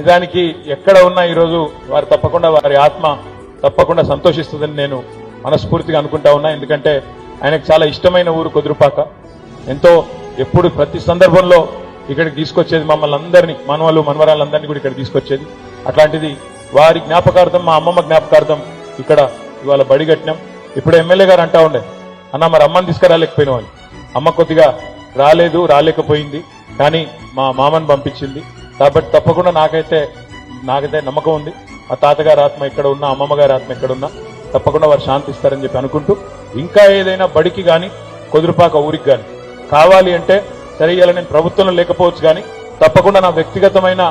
నిజానికి ఎక్కడ ఉన్నా ఈరోజు వారు తప్పకుండా వారి ఆత్మ తప్పకుండా సంతోషిస్తుందని నేను మనస్ఫూర్తిగా అనుకుంటా ఉన్నా. ఎందుకంటే ఆయనకు చాలా ఇష్టమైన ఊరు కుదురుపాక. ఎంతో ఎప్పుడు ప్రతి సందర్భంలో ఇక్కడికి తీసుకొచ్చేది మమ్మల్ని అందరినీ మనవలు మనవరాలందరినీ కూడా ఇక్కడ తీసుకొచ్చేది. అట్లాంటిది వారి జ్ఞాపకార్థం మా అమ్మమ్మ జ్ఞాపకార్థం ఇక్కడ ఇవాళ బడి కట్టినాం ఇప్పుడు ఎమ్మెల్యే గారు అంటా ఉండే అన్న మరి అమ్మని తీసుకురాలేకపోయిన వాళ్ళు అమ్మ కొద్దిగా రాలేదు రాలేకపోయింది. కానీ మా మామని పంపించింది. కాబట్టి తప్పకుండా నాకైతే నాకైతే నమ్మకం ఉంది. ఆ తాతగారి ఆత్మ ఇక్కడ ఉన్నా అమ్మమ్మ గారి ఆత్మ ఇక్కడ ఉన్నా తప్పకుండా వారు శాంతిస్తారని చెప్పి అనుకుంటూ ఇంకా ఏదైనా బడికి కానీ కుదురుపాక ఊరికి కానీ కావాలి అంటే సరే ఇవాళ నేను ప్రభుత్వంలో లేకపోవచ్చు కానీ తప్పకుండా నా వ్యక్తిగతమైన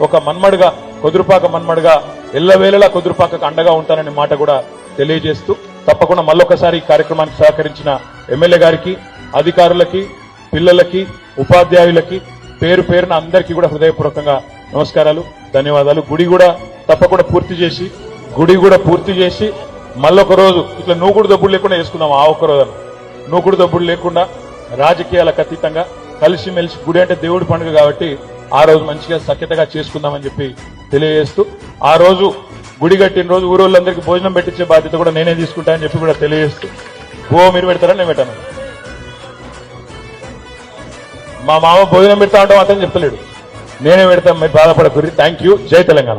ఒక మన్మడుగా కుదురుపాక మన్మడుగా ఎల్లవేళలా కుదురుపాకకు అండగా ఉంటాననే మాట కూడా తెలియజేస్తూ తప్పకుండా మళ్ళొకసారి ఈ కార్యక్రమానికి సహకరించిన ఎమ్మెల్యే గారికి అధికారులకి పిల్లలకి ఉపాధ్యాయులకి పేరు పేరున అందరికీ కూడా హృదయపూర్వకంగా నమస్కారాలు ధన్యవాదాలు. గుడి కూడా తప్పకుండా పూర్తి చేసి గుడి కూడా పూర్తి చేసి మళ్ళొక రోజు ఇట్లా నూకుడు దబ్బుడు లేకుండా వేసుకుందాం ఆ ఒక్క రోజు నూకుడు దబ్బుడు లేకుండా రాజకీయాలకు అతీతంగా కలిసిమెలిసి గుడి అంటే దేవుడి పండుగ కాబట్టి ఆ రోజు మంచిగా సఖ్యతగా చేసుకుందామని చెప్పి తెలియజేస్తూ ఆ రోజు గుడి కట్టిన రోజు ఊరోళ్ళందరికీ భోజనం పెట్టించే బాధ్యత కూడా నేనే తీసుకుంటానని చెప్పి కూడా తెలియజేస్తూ ఓ మీరు పెడతారా? నేను పెట్టాను. మా మామ భోజనం పెడతా ఉంటాం అతను చెప్తలేడు నేనే పెడతాం మీరు బాధపడకూరి థ్యాంక్ యూ జై తెలంగాణ.